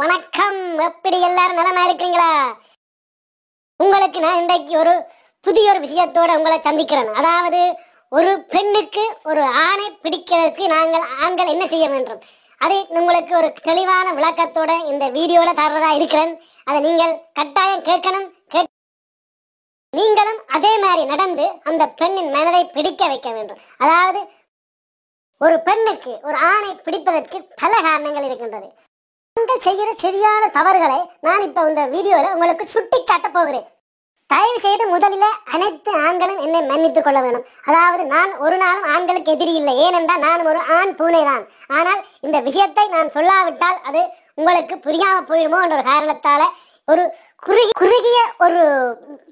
வணக்கம். எப்படி எல்லாரும் நலமா இருக்கிறீங்களா? உங்களுக்கு நான் இன்றைக்கு ஒரு புதிய ஒரு விஷயத்தோட உங்களை சந்திக்கிறேன். அதாவது ஒரு பெண்ணுக்கு ஒரு ஆணை பிடிக்கிறதுக்கு நாங்கள் ஆண்கள் என்ன செய்ய வேண்டும்? அதை உங்களுக்கு ஒரு தெளிவான விளக்கத்தோட இந்த வீடியோல தர்றதா இருக்கிறேன். அதை நீங்கள் கட்டாயம் கேட்கணும். நீங்களும் அதே மாதிரி நடந்து அந்த பெண்ணின் மனதை பிடிக்க வைக்க வேண்டும். அதாவது ஒரு பெண்ணுக்கு ஒரு ஆணை பிடிப்பதற்கு பல காரணங்கள் இருக்கின்றது. ஆண்கள் செய்கிற சரியான தவறுகளை நான் இப்ப இந்த வீடியோல உங்களுக்கு சுட்டி காட்டப் போகிறேன். தயவு செய்து முதலில் அனைத்து ஆண்களும் என்னை மன்னித்துக் கொள்ள வேண்டும். அதாவது நான் ஒரு நாளும் ஆண்களுக்கு எதிரி இல்லை. ஏனென்றால் நான் ஒரு ஆண் பூனை தான் ஆனால் இந்த விஷயத்தை நான் சொல்லாவிட்டால் அது உங்களுக்கு புரியாம போயிடுமோ என்ற ஒரு காரணத்தால ஒரு குறுகி குறுகிய ஒரு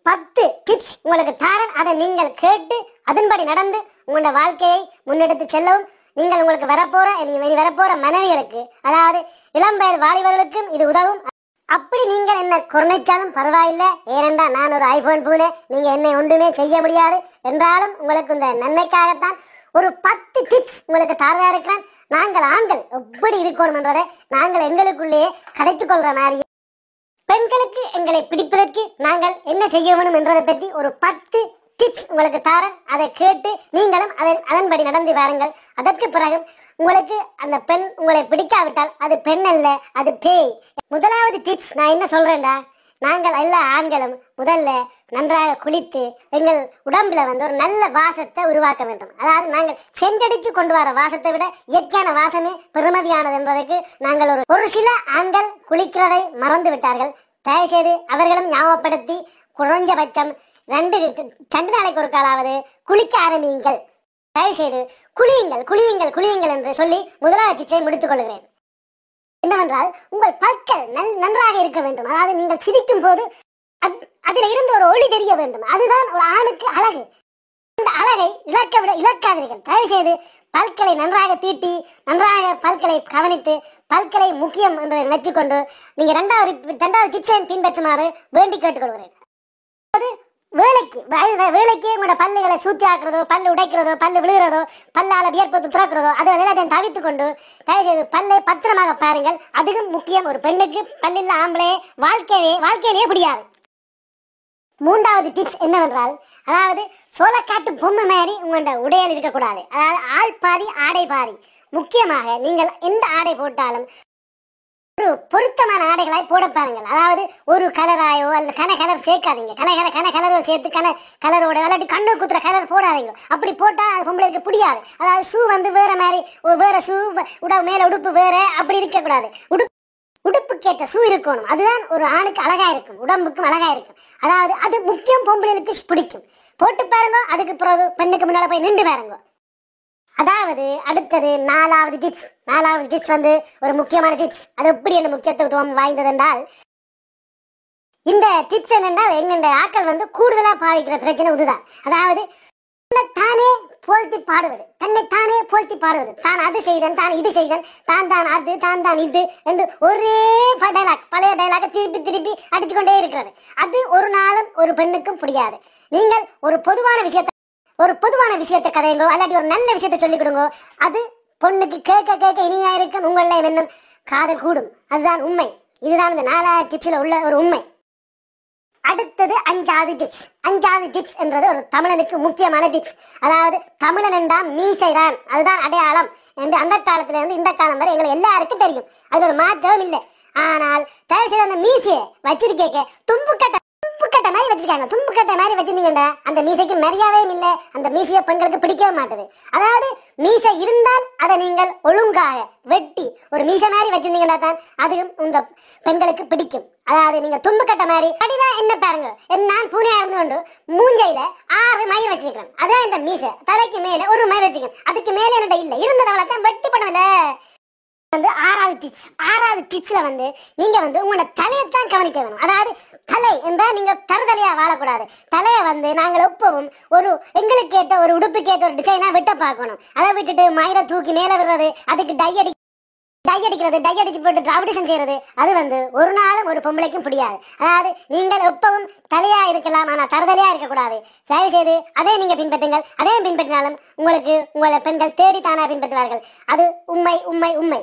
பத்து டிப்ஸ் உங்களுக்கு தாரன். அதை நீங்கள் கேட்டு அதன்படி நடந்து உங்களோட வாழ்க்கையை முன்னெடுத்து செல்லவும் நீங்கள் உங்களுக்கு வரப்போற இனி வரப்போற மனைவியருக்கு அதாவது இளம்பெயர் வாலிபர்களுக்கும் இது உதவும். அப்படி நீங்கள் என்ன குறைச்சாலும் பரவாயில்லை. ஏனென்றால் நான் ஒரு ஐபோன் பூனே நீங்க என்னை ஒன்றுமே செய்ய முடியாது. என்றாலும் உங்களுக்கு இந்த நன்மைக்காகத்தான் ஒரு பத்து டிப்ஸ் உங்களுக்கு தாரதா இருக்கிறேன். நாங்கள் ஆண்கள் எப்படி இருக்கணும் என்றதை நாங்கள் எங்களுக்குள்ளேயே கடைத்து கொள்ற மாதிரி. பெண்களுக்கு எங்களை பிடிப்பதற்கு நாங்கள் என்ன செய்ய வேணும் என்றதை பற்றி ஒரு பத்து டிப்ஸ் உங்களுக்கு தாரேன் அதை கேட்டு நீங்களும் அதன் அதன்படி நடந்து வாருங்கள். அதற்கு பிறகு உங்களுக்கு அந்த பெண் உங்களை பிடிக்காவிட்டால் அது பெண் அல்ல அது பேய். முதலாவது டிப்ஸ் நான் என்ன சொல்றேன்டா? நாங்கள் எல்லா ஆண்களும் முதல்ல நன்றாக குளித்து எங்கள் உடம்புல வந்து ஒரு நல்ல வாசத்தை உருவாக்க வேண்டும். அதாவது நாங்கள் சென்றடித்து கொண்டு வர வாசத்தை விட இயற்கையான வாசமே பெருமதியானது என்பதற்கு நாங்கள் ஒரு ஒரு சில ஆண்கள் குளிக்கிறதை மறந்து விட்டார்கள் தயவுசெய்து அவர்களும் ஞாபகப்படுத்தி குறைஞ்சபட்சம் ரெண்டு ரெண்டு நாளைக்கு ஒரு காலாவது குளிக்க ஆரம்பியுங்கள். தயவு செய்து குளியுங்கள் குளியுங்கள் குளியுங்கள் என்று சொல்லி முதலாவது சிற்றை முடித்துக் கொள்கிறேன். என்னவென்றால் உங்கள் பற்கள் நல் நன்றாக இருக்க வேண்டும். அதாவது நீங்கள் சிரிக்கும் போது அதில் இருந்து ஒரு ஒளி தெரிய வேண்டும். அதுதான் ஒரு ஆணுக்கு அழகு. அந்த அழகை இழக்க விட இழக்காதீர்கள். தயவு செய்து பல்களை நன்றாக தீட்டி நன்றாக பல்களை கவனித்து பல்களை முக்கியம் என்று நினைத்துக் கொண்டு ரெண்டாவது ரெண்டாவது டிப்ஸை பின்பற்றுமாறு வேண்டி கேட்டுக்கொள்கிறேன். வேலைக்கு வேலைக்கு உங்களோட பல்லுகளை சூத்தி ஆக்குறதோ பல்லு உடைக்கிறதோ பல்லு விழுகிறதோ பல்லால வியர்ப்பு திறக்கிறதோ அதை எல்லாத்தையும் தவித்து கொண்டு தயவு பல்லை பத்திரமாக பாருங்கள். அதுவும் முக்கியம் ஒரு பெண்ணுக்கு பல்லில்ல ஆம்பளை வாழ்க்கையே வாழ்க்கையிலேயே முடியாது. மூன்றாவது டிப்ஸ் என்னவென்றால் அதாவது சோளக்காட்டு பொம்மை மாதிரி உங்களோட உடையல் இருக்கக்கூடாது. அதாவது ஆள் பாதி ஆடை பாதி. முக்கியமாக நீங்கள் எந்த ஆடை போட்டாலும் பொருத்தமான ஆடைகளாய் போட பாருங்கள் அதாவது ஒரு கலராயோ அல்லது கன கலர் சேர்க்காதீங்க கன கல கன கலரோ சேர்த்து கன கலரோட விளையாட்டு கண்ணு குத்துற கலர் போடாதீங்க. அப்படி போட்டா அது பொம்பளைக்கு பிடிக்காது அதாவது ஷூ வந்து வேற மாதிரி வேற ஷூ உட மேல உடுப்பு வேற அப்படி இருக்கக்கூடாது. உடுப்பு உடுப்புக்கேற்ற ஷூ இருக்கணும். அதுதான் ஒரு ஆணுக்கு அழகா இருக்கும். உடம்புக்கும் அழகா இருக்கும். அதாவது அது முக்கியம் பொம்பளைகளுக்கு பிடிக்கும். போட்டு பாருங்க. அதுக்கு பிறகு பெண்ணுக்கு முன்னால போய் நின்று பாருங்க. அதாவது அடுத்தது நாலாவது டிப்ஸ் நாலாவது டிப்ஸ் வந்து ஒரு முக்கியமான டிப்ஸ் அது எப்படி அந்த முக்கியத்துவம் வாய்ந்தது என்றால் இந்த டிப்ஸ் என்னென்றால் எங்க ஆக்கள் வந்து கூடுதலாக பாவிக்கிற பிரச்சனை இதுதான் அதாவது தானே போல்ட்டி பாடுவது. தன்னை தானே போல்ட்டி பாடுவது. தான் அது செய்தன் தான் இது செய்தன் தான் தான் அது தான் தான் இது என்று ஒரே டைலாக் பழைய டைலாக திருப்பி திருப்பி அடித்துக்கொண்டே இருக்கிறது. அது ஒரு நாளும் ஒரு பெண்ணுக்கும் புரியாது. நீங்கள் ஒரு பொதுவான விஷயத்தை ஒரு பொதுவான விஷயத்தை கதையுங்கோ அல்லாட்டி ஒரு நல்ல விஷயத்தை சொல்லிக் கொடுங்கோ அது பொண்ணுக்கு கேட்க கேட்க இனியா இருக்கும் உங்கள இன்னும் காதல் கூடும். அதுதான் உண்மை. இதுதான் இந்த நாலாயிரம் டிப்ஸில் உள்ள ஒரு உண்மை. அடுத்தது அஞ்சாவது டிப்ஸ் அஞ்சாவது டிப்ஸ் என்றது ஒரு தமிழனுக்கு முக்கியமான டிப்ஸ் அதாவது தமிழன் என்றால் மீசை தான் அதுதான் அடையாளம். என்று அந்த காலத்திலிருந்து இந்த காலம் வரை எங்களுக்கு எல்லாருக்கும் தெரியும். அது ஒரு மாற்றம் இல்லை. ஆனால் தயவு செய்து அந்த மீசையை வச்சிருக்கேக்க. தும்புக்கட்டை தும்புக்கட்டை மாதிரி வச்சிருக்காங்க. தும்புக்கட்டை மாதிரி வச்சிருந்தீங்கடா. அந்த மீசைக்கு மரியாதையும் இல்லை. அந்த மீசையை பெண்களுக்கு பிடிக்கவே மாட்டது. அதாவது மீசை இருந்தால் அதை நீங்கள் ஒழுங்காக வெட்டி ஒரு மீசை மாதிரி வச்சிருந்தீங்கன்னா தான் அதுவும் இந்த பெண்களுக்கு பிடிக்கும். அதாவது நீங்க தும்புக்கட்டை மாதிரி அடிதான் என்ன பாருங்க. நான் பூனையா இருந்து கொண்டு மூஞ்சையில ஆறு மயில் வச்சிருக்கிறேன். அதான் இந்த மீசை. தலைக்கு மேல ஒரு மயில் வச்சிருக்கேன். அதுக்கு மேல என்னட்ட இல்ல. இருந்ததை தான் வெட்டி பண்ணல வந்து ஆறாவது டிப்ஸ் ஆறாவது டிப்ஸ்ல வந்து நீங்க வந்து உங்களோட தலையைத்தான் கவனிக்க வேணும். அதாவது தலை என்றால் நீங்க தருதலையா வாழக்கூடாது. தலையை வந்து நாங்கள் எப்பவும் ஒரு எங்களுக்கு ஏற்ற ஒரு உடுப்புக்கு ஏற்ற ஒரு டிசைனா வெட்ட பார்க்கணும். அதை விட்டுட்டு மயிரை தூக்கி மேலே விடுறது அதுக்கு டை அடி டை அடிக்கிறது டை அடிச்சு போட்டு திராவிடிசம் செய்யறது அது வந்து ஒரு நாளும் ஒரு பொம்பளைக்கும் பிடியாது அதாவது நீங்கள் எப்பவும் தலையா இருக்கலாம் ஆனால் தரதலையா இருக்கக்கூடாது. தயவு செய்து அதே நீங்கள் பின்பற்றுங்கள். அதே பின்பற்றினாலும் உங்களுக்கு உங்களை பெண்கள் தேடி தானா பின்பற்றுவார்கள். அது உண்மை உண்மை உண்மை.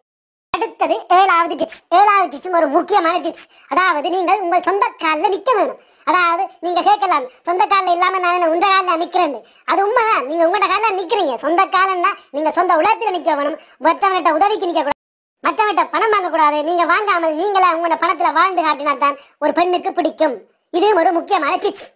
அடுத்தது ஏழாவது டிப்ஸ் ஏழாவது டிப்ஸும் ஒரு முக்கியமான டிப்ஸ் அதாவது நீங்கள் உங்கள் சொந்த காலில் நிற்க வேணும் அதாவது நீங்க கேட்கலாம் சொந்த காலில் இல்லாம நான் என்ன உங்க காலில் நிக்கிறேன் அது உண்மைதான். நீங்க உங்களோட காலில் நிக்கிறீங்க. சொந்த காலம்னா நீங்க சொந்த உழைப்பில் நிற்க வேணும். மற்றவன்கிட்ட உதவிக்கு நிற்க கூடாது. மற்றவங்கிட்ட பணம் வாங்கக்கூடாது நீங்க வாங்காமல் நீங்களே உங்களோட பணத்துல வாழ்ந்து காட்டினா தான் ஒரு பெண்ணுக்கு பிடிக்கும். இது ஒரு முக்கியமான டிப்ஸ்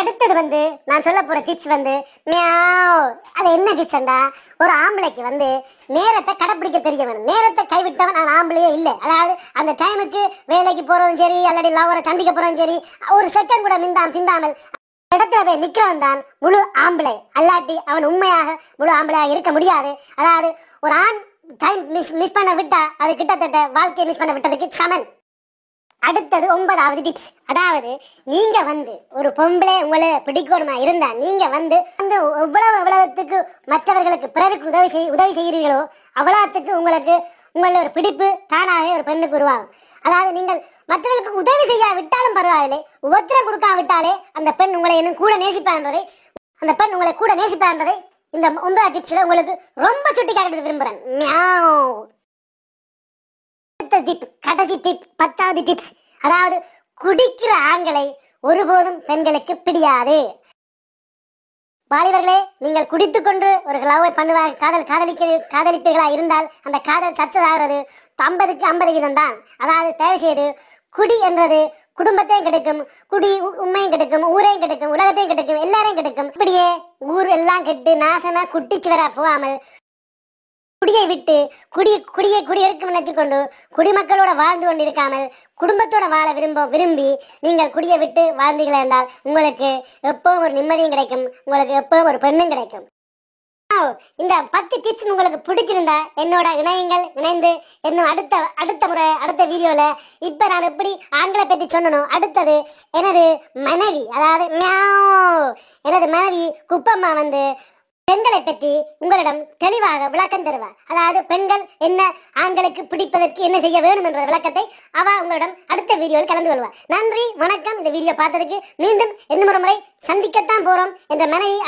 அடுத்தது வந்து நான் சொல்ல போற டிப்ஸ் வந்து மியாவ். அது என்ன டிப்ஸ்டா ஒரு ஆம்பளைக்கு வந்து நேரத்தை கடைப்பிடிக்க தெரிய வேணும். நேரத்தை கைவிட்டவன் நான் ஆம்பளையே இல்லை. அதாவது அந்த டைமுக்கு வேலைக்கு போறதும் சரி அல்லது லவரை சந்திக்க போறதும் சரி ஒரு செகண்ட் கூட மிந்தாம் சிந்தாமல் இடத்துல போய் நிக்கிறவன் தான் முழு ஆம்பளை. அல்லாட்டி அவன் உண்மையாக முழு ஆம்பளையாக இருக்க முடியாது. அதாவது ஒரு ஆண் டைம் மிஸ் மிஸ் பண்ண விட்டா அது கிட்டத்தட்ட வாழ்க்கையை மிஸ் பண்ண விட்டதுக்கு சமன். அடுத்தது ஒன்பதாவது டிப் அதாவது நீங்க வந்து ஒரு பொம்பளை உங்களை பிடிக்கணுமா இருந்தா நீங்க வந்து அந்த எவ்வளவு எவ்வளவுத்துக்கு மற்றவர்களுக்கு பிறருக்கு உதவி செய் உதவி செய்கிறீர்களோ அவ்வளவுத்துக்கு உங்களுக்கு உங்களோட ஒரு பிடிப்பு தானாகவே ஒரு பெண்ணுக்கு உருவாகும். அதாவது நீங்கள் மற்றவர்களுக்கு உதவி செய்யாவிட்டாலும் பரவாயில்லை உபத்திரம் கொடுக்காவிட்டாலே அந்த பெண் உங்களை இன்னும் கூட நேசிப்பா என்பதை அந்த பெண் உங்களை கூட நேசிப்பா என்பதை இந்த ஒன்பதாம் டிப்ஸில் உங்களுக்கு ரொம்ப சுட்டி காட்டுறது விரும்புகிறேன் மியாவ். அடுத்த டிப் கடைசி டிப் பத்தாவது டிப் அதாவது குடிக்கிற ஆண்களை ஒருபோதும் பெண்களுக்கு பிடியாது. வாலிபர்களே நீங்கள் குடித்துக் கொண்டு ஒரு லவ்வை பண்ணுவார் காதல் காதலிக்க காதலிப்பீர்களா இருந்தால் அந்த காதல் சத்ததாகிறது ஐம்பதுக்கு ஐம்பது வீதம் தான் அதாவது தயவு செய்து குடி என்றது குடும்பத்தையும் கிடைக்கும் குடி உண்மையும் கிடைக்கும் ஊரையும் கிடைக்கும் உலகத்தையும் கிடைக்கும் எல்லாரையும் கிடைக்கும். இப்படியே ஊர் எல்லாம் கெட்டு நாசமா குட்டிச்சு வர போகாமல் குடியை விட்டு குடி குடியை குடியிருக்கும் நினைத்துக் கொண்டு குடிமக்களோட வாழ்ந்து கொண்டிருக்காமல் குடும்பத்தோட வாழ விரும்ப விரும்பி நீங்கள் குடியை விட்டு வாழ்ந்தீர்கள் என்றால் உங்களுக்கு எப்பவும் ஒரு நிம்மதியும் கிடைக்கும் உங்களுக்கு எப்பவும் ஒரு பெண்ணும் கிடைக்கும். இந்த பத்து டிப்ஸ் உங்களுக்கு பிடிச்சிருந்தா என்னோட இணையங்கள் இணைந்து இன்னும் அடுத்த அடுத்த முறை அடுத்த வீடியோல இப்ப நான் எப்படி ஆண்களை பத்தி சொன்னனும் அடுத்தது எனது மனைவி அதாவது எனது மனைவி குப்பம்மா வந்து பெண்களை பற்றி உங்களிடம் தெளிவாக விளக்கம் தருவார். அதாவது பெண்கள் என்ன ஆண்களுக்கு பிடிப்பதற்கு என்ன செய்ய வேண்டும் என்ற விளக்கத்தை அவ உங்களிடம் அடுத்த வீடியோவில் கலந்து கொள்வார். நன்றி வணக்கம். இந்த வீடியோ பார்த்ததுக்கு மீண்டும் என்ன முறை சந்திக்கத்தான் போறோம் என்ற மனைவி